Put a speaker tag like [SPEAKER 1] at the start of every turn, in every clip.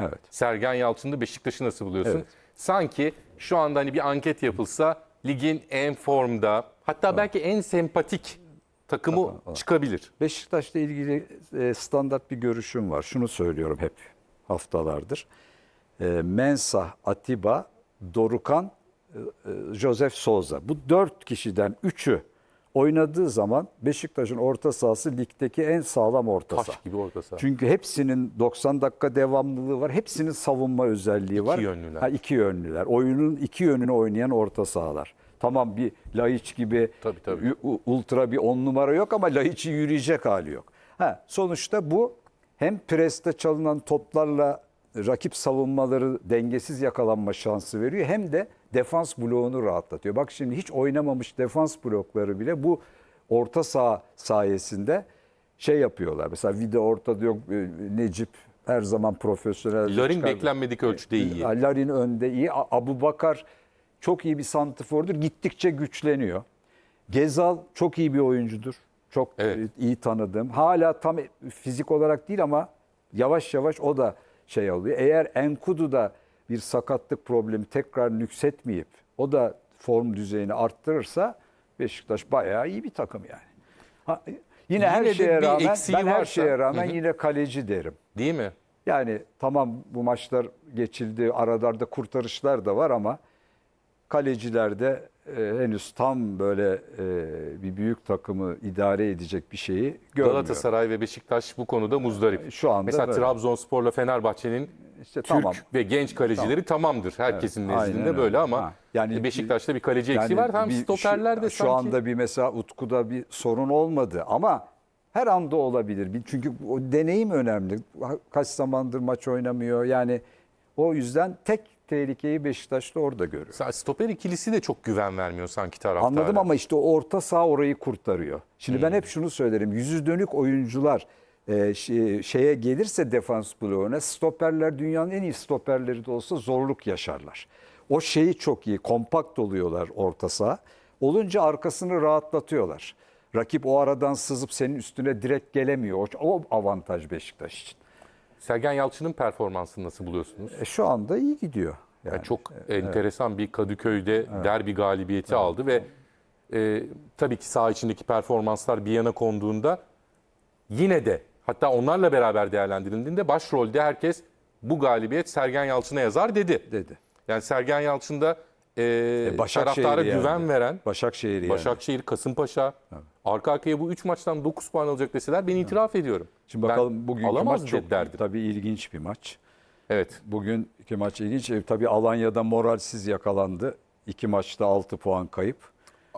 [SPEAKER 1] Evet.
[SPEAKER 2] Sergen Yalçın'da Beşiktaş'ı nasıl buluyorsun?
[SPEAKER 1] Evet.
[SPEAKER 2] Sanki şu anda hani bir anket yapılsa ligin en formda hatta belki en sempatik takımı çıkabilir.
[SPEAKER 1] Beşiktaş'la ilgili e, standart bir görüşüm var. Şunu söylüyorum hep haftalardır. E, Mensah, Atiba, Dorukan, e, Josef Souza. Bu dört kişiden üçü oynadığı zaman Beşiktaş'ın orta sahası ligdeki en sağlam orta saha.
[SPEAKER 2] Taş gibi orta saha.
[SPEAKER 1] Çünkü hepsinin 90 dakika devamlılığı var. Hepsinin savunma özelliği var.
[SPEAKER 2] yönlüler.
[SPEAKER 1] Ha, iki yönlüler. Oyunun iki yönünü oynayan orta sahalar. Tamam bir Laiç gibi
[SPEAKER 2] Tabii, tabii.
[SPEAKER 1] ultra bir on numara yok ama Laiç'i yürüyecek hali yok. Ha, sonuçta bu hem preste çalınan toplarla rakip savunmaları dengesiz yakalanma şansı veriyor hem de defans bloğunu rahatlatıyor. Bak şimdi hiç oynamamış defans blokları bile bu orta saha sayesinde şey yapıyorlar. Mesela Vida ortada yok e, Necip her zaman profesyonel.
[SPEAKER 2] Larin
[SPEAKER 1] çıkardı.
[SPEAKER 2] beklenmedik ölçüde iyi.
[SPEAKER 1] Larin önde iyi. Abu Bakar çok iyi bir santifordur. Gittikçe güçleniyor. Gezal çok iyi bir oyuncudur. Çok
[SPEAKER 2] Evet.
[SPEAKER 1] e, iyi tanıdığım. Hala tam fizik olarak değil ama yavaş yavaş o da şey oluyor. Eğer Enkudu da bir sakatlık problemi tekrar nüksetmeyip o da form düzeyini arttırırsa Beşiktaş bayağı iyi bir takım yani. Ha, yine,
[SPEAKER 2] Yine
[SPEAKER 1] her şeye rağmen ben her
[SPEAKER 2] varsa-
[SPEAKER 1] şeye rağmen
[SPEAKER 2] Hı hı.
[SPEAKER 1] yine kaleci derim.
[SPEAKER 2] Değil mi?
[SPEAKER 1] Yani tamam bu maçlar geçildi, aralarda kurtarışlar da var ama kalecilerde e, henüz tam böyle e, bir büyük takımı idare edecek bir şeyi görmüyorum.
[SPEAKER 2] Galatasaray ve Beşiktaş bu konuda muzdarip.
[SPEAKER 1] Şu anda
[SPEAKER 2] Mesela
[SPEAKER 1] böyle.
[SPEAKER 2] Trabzonspor'la Fenerbahçe'nin
[SPEAKER 1] İşte
[SPEAKER 2] Türk
[SPEAKER 1] tamam.
[SPEAKER 2] ve genç kalecileri tamamdır. Herkesin
[SPEAKER 1] Evet,
[SPEAKER 2] nezdinde
[SPEAKER 1] aynen
[SPEAKER 2] böyle
[SPEAKER 1] öyle.
[SPEAKER 2] ama
[SPEAKER 1] Ha, yani
[SPEAKER 2] Beşiktaş'ta bir kaleci
[SPEAKER 1] Yani
[SPEAKER 2] eksiği var. Hem
[SPEAKER 1] bir-
[SPEAKER 2] stoperler de
[SPEAKER 1] şu,
[SPEAKER 2] sanki
[SPEAKER 1] şu anda bir mesela Utku'da bir sorun olmadı ama her anda olabilir. Çünkü o deneyim önemli. Kaç zamandır maç oynamıyor. Yani o yüzden tek tehlikeyi Beşiktaş'ta orada görüyor.
[SPEAKER 2] Stoper ikilisi de çok güven vermiyor sanki taraftara.
[SPEAKER 1] Anladım ama işte orta saha orayı kurtarıyor. Şimdi
[SPEAKER 2] Hmm.
[SPEAKER 1] ben hep şunu söylerim. Yüzü dönük oyuncular e, şey- şeye gelirse defans bloğuna stoperler dünyanın en iyi stoperleri de olsa zorluk yaşarlar. O şeyi çok iyi. Kompakt oluyorlar orta saha. Olunca arkasını rahatlatıyorlar. Rakip o aradan sızıp senin üstüne direkt gelemiyor. O, avantaj Beşiktaş için.
[SPEAKER 2] Sergen Yalçın'ın performansını nasıl buluyorsunuz?
[SPEAKER 1] E, şu anda iyi gidiyor. Yani,
[SPEAKER 2] Yani çok enteresan bir Kadıköy'de derbi galibiyeti aldı ve e, tabii ki saha içindeki performanslar bir yana konduğunda yine de hatta onlarla beraber değerlendirildiğinde başrolde herkes bu galibiyet Sergen Yalçın'a yazar dedi.
[SPEAKER 1] dedi.
[SPEAKER 2] Yani Sergen Yalçın'da e,
[SPEAKER 1] Başakşehir'i
[SPEAKER 2] taraftara
[SPEAKER 1] yendi.
[SPEAKER 2] güven veren
[SPEAKER 1] Başakşehir yani.
[SPEAKER 2] Başakşehir, Kasımpaşa arka arkaya bu 3 maçtan 9 puan alacak deseler ben itiraf ediyorum.
[SPEAKER 1] Şimdi
[SPEAKER 2] Ben
[SPEAKER 1] bakalım bugünkü
[SPEAKER 2] alamaz
[SPEAKER 1] maç çok
[SPEAKER 2] derdim.
[SPEAKER 1] tabii ilginç bir maç.
[SPEAKER 2] Evet.
[SPEAKER 1] Bugün iki maç ilginç. E, Tabii Alanya'da moralsiz yakalandı. İki maçta 6 puan kayıp.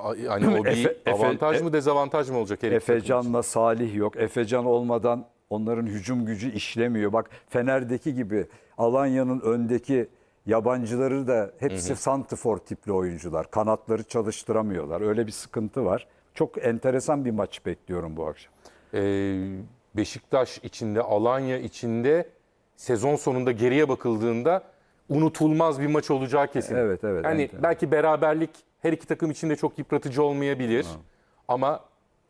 [SPEAKER 2] Yani o bir
[SPEAKER 1] Efe- Efe-
[SPEAKER 2] avantaj mı dezavantaj mı olacak için?
[SPEAKER 1] Efecan'la Salih yok. Efecan olmadan onların hücum gücü işlemiyor. Bak Fener'deki gibi Alanya'nın öndeki yabancıları da hepsi santifor tipli oyuncular. Kanatları çalıştıramıyorlar. Öyle bir sıkıntı var. Çok enteresan bir maç bekliyorum bu akşam.
[SPEAKER 2] Ee, Beşiktaş içinde, Alanya içinde sezon sonunda geriye bakıldığında unutulmaz bir maç olacağı kesin.
[SPEAKER 1] Evet, evet,
[SPEAKER 2] Yani
[SPEAKER 1] evet.
[SPEAKER 2] belki beraberlik her iki takım için de çok yıpratıcı olmayabilir. Ama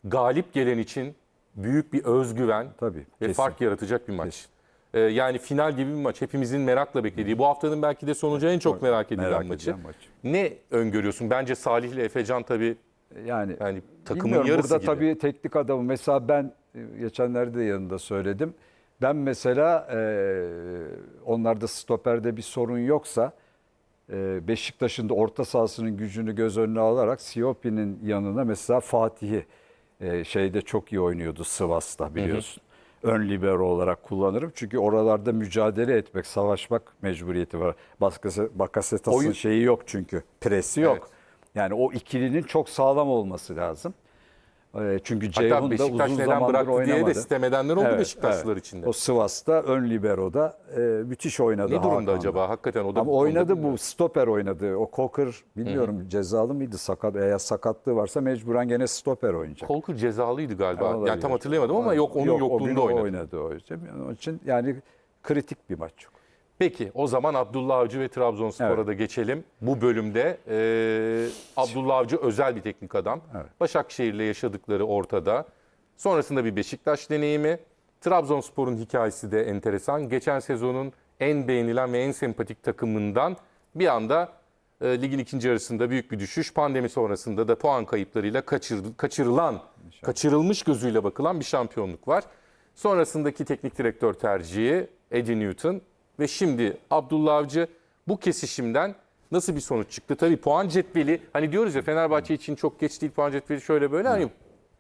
[SPEAKER 2] galip gelen için büyük bir özgüven
[SPEAKER 1] Tabii,
[SPEAKER 2] ve
[SPEAKER 1] kesin.
[SPEAKER 2] fark yaratacak bir maç. Ee, yani final gibi bir maç. Hepimizin merakla beklediği. Bu haftanın belki de sonucu en çok merak edilen
[SPEAKER 1] merak
[SPEAKER 2] maçı.
[SPEAKER 1] edilen maç.
[SPEAKER 2] Ne öngörüyorsun? Bence Salih ile Efecan tabii
[SPEAKER 1] Yani,
[SPEAKER 2] Yani takımın yarısı
[SPEAKER 1] burada
[SPEAKER 2] gibi.
[SPEAKER 1] tabii teknik adamı mesela ben e, geçenlerde de yanında söyledim. Ben mesela e, onlarda stoperde bir sorun yoksa Beşiktaş'ın da orta sahasının gücünü göz önüne alarak Siopi'nin yanına mesela Fatih'i e, şeyde çok iyi oynuyordu Sivas'ta biliyorsun. Ön libero olarak kullanırım. Çünkü oralarda mücadele etmek, savaşmak mecburiyeti var. Bakasetas'ın
[SPEAKER 2] Oyun-
[SPEAKER 1] şeyi yok çünkü. Presi yok.
[SPEAKER 2] Evet.
[SPEAKER 1] Yani o ikilinin çok sağlam olması lazım. Ee, Çünkü
[SPEAKER 2] hatta
[SPEAKER 1] Ceyhun da
[SPEAKER 2] Beşiktaş
[SPEAKER 1] uzun
[SPEAKER 2] neden
[SPEAKER 1] zamandır
[SPEAKER 2] bıraktı diye de
[SPEAKER 1] oynamadı.
[SPEAKER 2] sitem edenler oldu Beşiktaşlılar içinde.
[SPEAKER 1] O Sivas'ta ön libero'da e, müthiş oynadı.
[SPEAKER 2] Ne durumda
[SPEAKER 1] Hakan'da.
[SPEAKER 2] acaba? Hakikaten o da
[SPEAKER 1] Ama
[SPEAKER 2] da
[SPEAKER 1] oynadı bu stoper oynadı. O Coker bilmiyorum cezalı mıydı sakat eğer sakatlığı varsa mecburen gene stoper oynayacak.
[SPEAKER 2] Kolkur cezalıydı galiba.
[SPEAKER 1] Olabilir.
[SPEAKER 2] yani tam hatırlayamadım ama yok onun
[SPEAKER 1] o gün
[SPEAKER 2] yokluğunda oynadı.
[SPEAKER 1] oynadı o yüzden. Yani Onun için yani kritik bir maç.
[SPEAKER 2] Peki o zaman Abdullah Avcı ve Trabzonspor'a
[SPEAKER 1] Evet.
[SPEAKER 2] da geçelim. Bu bölümde e, Abdullah Avcı özel bir teknik adam.
[SPEAKER 1] Evet.
[SPEAKER 2] Başakşehir'le yaşadıkları ortada. Sonrasında bir Beşiktaş deneyimi. Trabzonspor'un hikayesi de enteresan. Geçen sezonun en beğenilen ve en sempatik takımından bir anda e, ligin ikinci yarısında büyük bir düşüş. Pandemi sonrasında da puan kayıplarıyla kaçırdı, kaçırılan, kaçırılmış gözüyle bakılan bir şampiyonluk var. Sonrasındaki teknik direktör tercihi Eddie Newton ve şimdi Abdullah Avcı bu kesişimden nasıl bir sonuç çıktı? Tabii puan cetveli hani diyoruz ya Fenerbahçe için çok geç değil puan cetveli şöyle böyle hani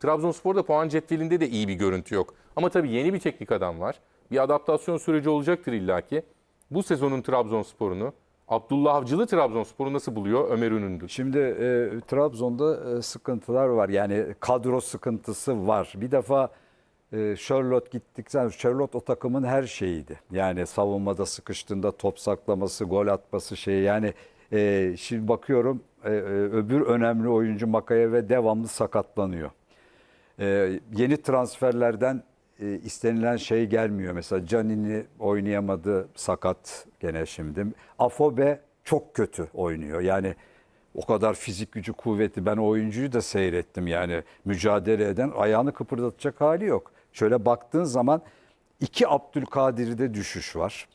[SPEAKER 2] Trabzonspor'da puan cetvelinde de iyi bir görüntü yok. Ama tabii yeni bir teknik adam var. Bir adaptasyon süreci olacaktır illaki. Bu sezonun Trabzonspor'unu Abdullah Avcılı Trabzonspor'u nasıl buluyor Ömer Ünündür?
[SPEAKER 1] Şimdi e, Trabzon'da e, sıkıntılar var. Yani kadro sıkıntısı var. Bir defa Charlotte gittikten Charlotte o takımın her şeyiydi. Yani savunmada sıkıştığında top saklaması, gol atması şeyi. Yani e, şimdi bakıyorum e, e, öbür önemli oyuncu Makaya ve devamlı sakatlanıyor. E, yeni transferlerden e, istenilen şey gelmiyor. Mesela Canini oynayamadı sakat gene şimdi. Afobe çok kötü oynuyor. Yani o kadar fizik gücü kuvveti. Ben o oyuncuyu da seyrettim yani mücadele eden ayağını kıpırdatacak hali yok. Şöyle baktığın zaman iki Abdülkadir'de düşüş var.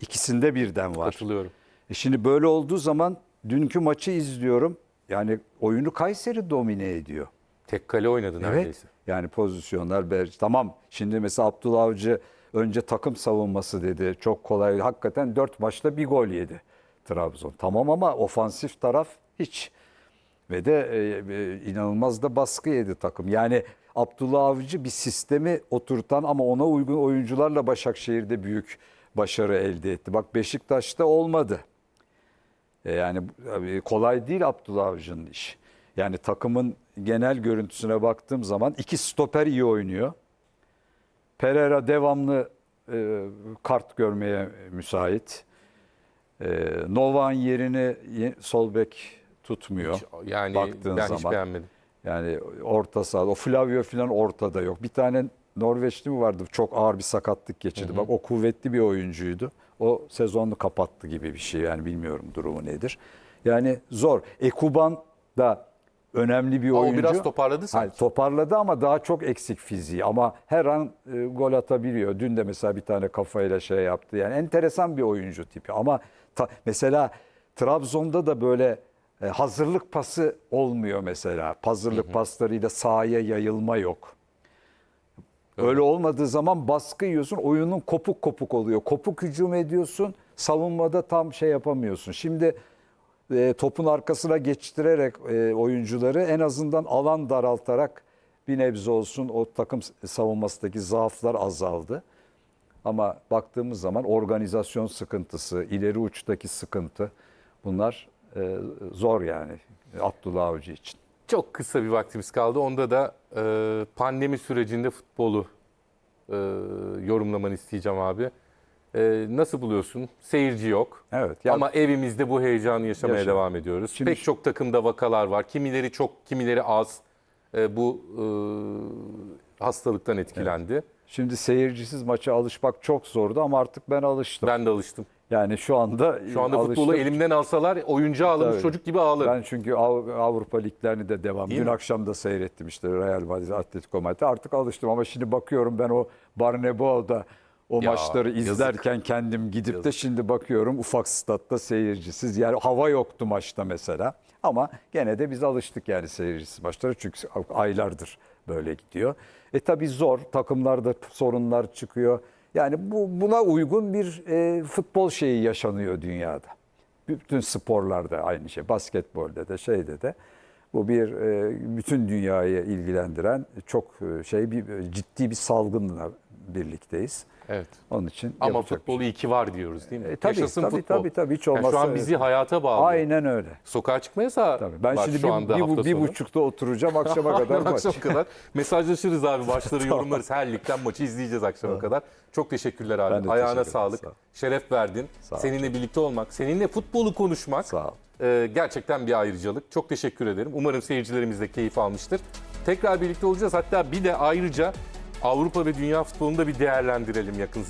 [SPEAKER 1] İkisinde birden var.
[SPEAKER 2] Katılıyorum.
[SPEAKER 1] E şimdi böyle olduğu zaman dünkü maçı izliyorum. Yani oyunu Kayseri domine ediyor.
[SPEAKER 2] Tek kale oynadı neredeyse.
[SPEAKER 1] Evet. Yani pozisyonlar ber- tamam. Şimdi mesela Abdullah Avcı önce takım savunması dedi. Çok kolay. Hakikaten 4 maçta bir gol yedi Trabzon. Tamam ama ofansif taraf hiç. Ve de e, e, inanılmaz da baskı yedi takım. Yani Abdullah Avcı bir sistemi oturtan ama ona uygun oyuncularla Başakşehir'de büyük başarı elde etti. Bak Beşiktaş'ta olmadı. E, Yani kolay değil Abdullah Avcı'nın işi. Yani takımın genel görüntüsüne baktığım zaman iki stoper iyi oynuyor. Pereira devamlı e, kart görmeye müsait. E, Novak'ın yerini ye- sol bek tutmuyor.
[SPEAKER 2] Yani
[SPEAKER 1] Baktığın
[SPEAKER 2] ben hiç
[SPEAKER 1] zaman.
[SPEAKER 2] beğenmedim.
[SPEAKER 1] Yani orta saha, o Flavio falan ortada yok. Bir tane Norveçli mi vardı? Çok ağır bir sakatlık geçirdi. Bak o kuvvetli bir oyuncuydu. O sezonunu kapattı gibi bir şey. Yani bilmiyorum durumu nedir. Yani zor. Ekuban da önemli bir
[SPEAKER 2] Ama o
[SPEAKER 1] oyuncu.
[SPEAKER 2] biraz toparladı sanki.
[SPEAKER 1] Hayır, toparladı ama daha çok eksik fiziği. Ama her an e, gol atabiliyor. Dün de mesela bir tane kafayla şey yaptı. Yani enteresan bir oyuncu tipi. Ama ta- mesela Trabzon'da da böyle e, hazırlık pası olmuyor mesela. Hazırlık paslarıyla sahaya yayılma yok. Öyle olmadığı zaman baskı yiyorsun, oyunun kopuk kopuk oluyor. Kopuk hücum ediyorsun, savunmada tam şey yapamıyorsun. Şimdi e, topun arkasına geçtirerek e, oyuncuları en azından alan daraltarak bir nebze olsun o takım savunmasındaki zaaflar azaldı. Ama baktığımız zaman organizasyon sıkıntısı, ileri uçtaki sıkıntı bunlar e, zor yani Abdullah Avcı için.
[SPEAKER 2] Çok kısa bir vaktimiz kaldı. Onda da e, pandemi sürecinde futbolu e, yorumlamanı isteyeceğim abi. E, nasıl buluyorsun? Seyirci yok.
[SPEAKER 1] Evet. ya-
[SPEAKER 2] Ama evimizde bu heyecanı yaşamaya
[SPEAKER 1] Yaşa.
[SPEAKER 2] devam ediyoruz.
[SPEAKER 1] Şimdi-
[SPEAKER 2] Pek çok takımda vakalar var. Kimileri çok, kimileri az. E, bu e, hastalıktan etkilendi.
[SPEAKER 1] Şimdi seyircisiz maça alışmak çok zordu ama artık ben alıştım.
[SPEAKER 2] Ben de alıştım.
[SPEAKER 1] Yani şu anda
[SPEAKER 2] Şu anda
[SPEAKER 1] alıştım.
[SPEAKER 2] futbolu elimden alsalar oyuncu ağlamış
[SPEAKER 1] Tabii.
[SPEAKER 2] çocuk gibi ağlarım.
[SPEAKER 1] Ben çünkü Av- Avrupa liglerini de devam.
[SPEAKER 2] Değil
[SPEAKER 1] Dün
[SPEAKER 2] mi?
[SPEAKER 1] akşam da seyrettim işte Real Madrid, Atletico Madrid. Artık alıştım ama şimdi bakıyorum ben o Barnebo'da o
[SPEAKER 2] Ya,
[SPEAKER 1] maçları
[SPEAKER 2] yazık.
[SPEAKER 1] izlerken kendim gidip de şimdi bakıyorum ufak statta seyircisiz. Yani hava yoktu maçta mesela. Ama gene de biz alıştık yani seyircisiz maçlara çünkü aylardır böyle gidiyor. E tabi zor. Takımlarda sorunlar çıkıyor. Yani bu buna uygun bir e, futbol şeyi yaşanıyor dünyada. Bütün sporlarda aynı şey. Basketbolda da şeyde de. Bu bir e, bütün dünyayı ilgilendiren çok e, şey bir ciddi bir salgınla birlikteyiz.
[SPEAKER 2] Evet.
[SPEAKER 1] Onun için
[SPEAKER 2] Ama futbolu iyi ki var diyoruz değil mi?
[SPEAKER 1] E, tabii,
[SPEAKER 2] Yaşasın
[SPEAKER 1] tabii,
[SPEAKER 2] futbol.
[SPEAKER 1] tabii, tabii, hiç
[SPEAKER 2] Yani şu
[SPEAKER 1] olmazsa
[SPEAKER 2] an bizi hayata bağlı.
[SPEAKER 1] Aynen öyle.
[SPEAKER 2] Sokağa çıkma yasağı
[SPEAKER 1] Tabii. Ben
[SPEAKER 2] var
[SPEAKER 1] şimdi
[SPEAKER 2] şu
[SPEAKER 1] bir,
[SPEAKER 2] anda
[SPEAKER 1] bir,
[SPEAKER 2] hafta
[SPEAKER 1] bir buçukta oturacağım akşama kadar maç.
[SPEAKER 2] Akşama kadar mesajlaşırız abi. Maçları yorumlarız. Her ligden maçı izleyeceğiz akşama kadar. Çok teşekkürler abi.
[SPEAKER 1] Ben de
[SPEAKER 2] Ayağına
[SPEAKER 1] teşekkür
[SPEAKER 2] sağlık.
[SPEAKER 1] Sağ ol.
[SPEAKER 2] Şeref verdin.
[SPEAKER 1] Sağ ol.
[SPEAKER 2] Seninle birlikte olmak, seninle futbolu konuşmak
[SPEAKER 1] Sağ ol.
[SPEAKER 2] e, gerçekten bir ayrıcalık. Çok teşekkür ederim. Umarım seyircilerimiz de keyif almıştır. Tekrar birlikte olacağız. Hatta bir de ayrıca Avrupa ve dünya futbolunu da bir değerlendirelim yakın zamanda.